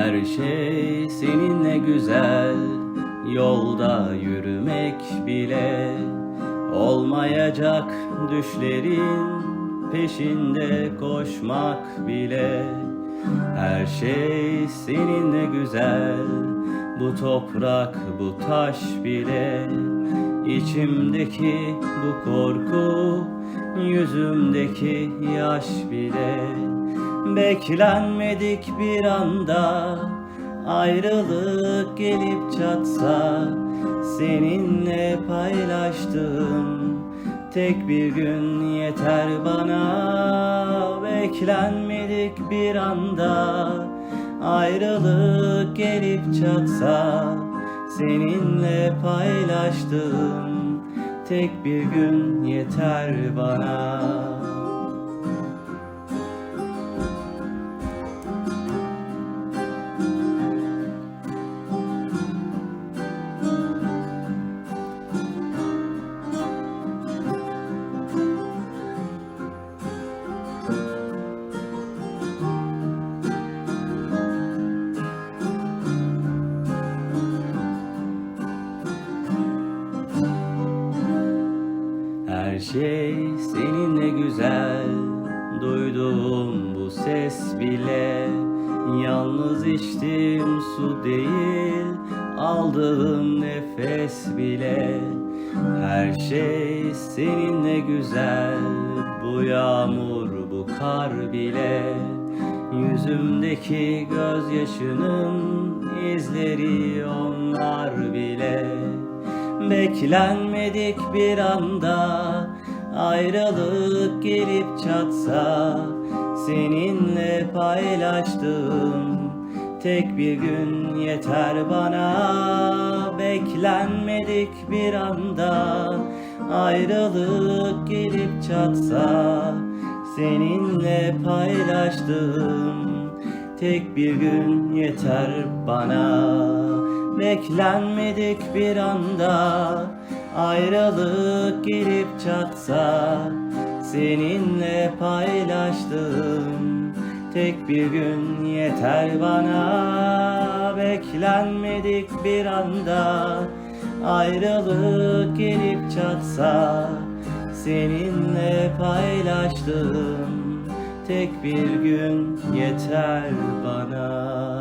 Her şey seninle güzel. Yolda yürümek bile Olmayacak düşlerin Peşinde koşmak bile. Her şey seninle güzel Bu toprak bu taş bile. İçimdeki bu korku Yüzümdeki yaş bile Beklenmedik bir anda Ayrılık gelip çatsa Seninle paylaştığım Tek bir gün yeter bana. Beklenmedik bir anda Ayrılık gelip çatsa Seninle paylaştığım Tek bir gün yeter bana Her şey. Seninle güzel Duyduğum bu ses bile. Yalnız içtiğim su değil Aldığım nefes bile. Her şey seninle güzel Bu yağmur bu kar bile. Yüzümdeki gözyaşının izleri onlar bile Beklenmedik bir anda ayrılık gelip çatsa Seninle paylaştığım tek bir gün yeter bana. Beklenmedik bir anda ayrılık gelip çatsa Seninle paylaştığım tek bir gün yeter bana Beklenmedik bir anda. Ayrılık gelip çatsa Seninle paylaştığım tek bir gün yeter bana. Beklenmedik bir anda ayrılık gelip çatsa Seninle paylaştığım tek bir gün yeter bana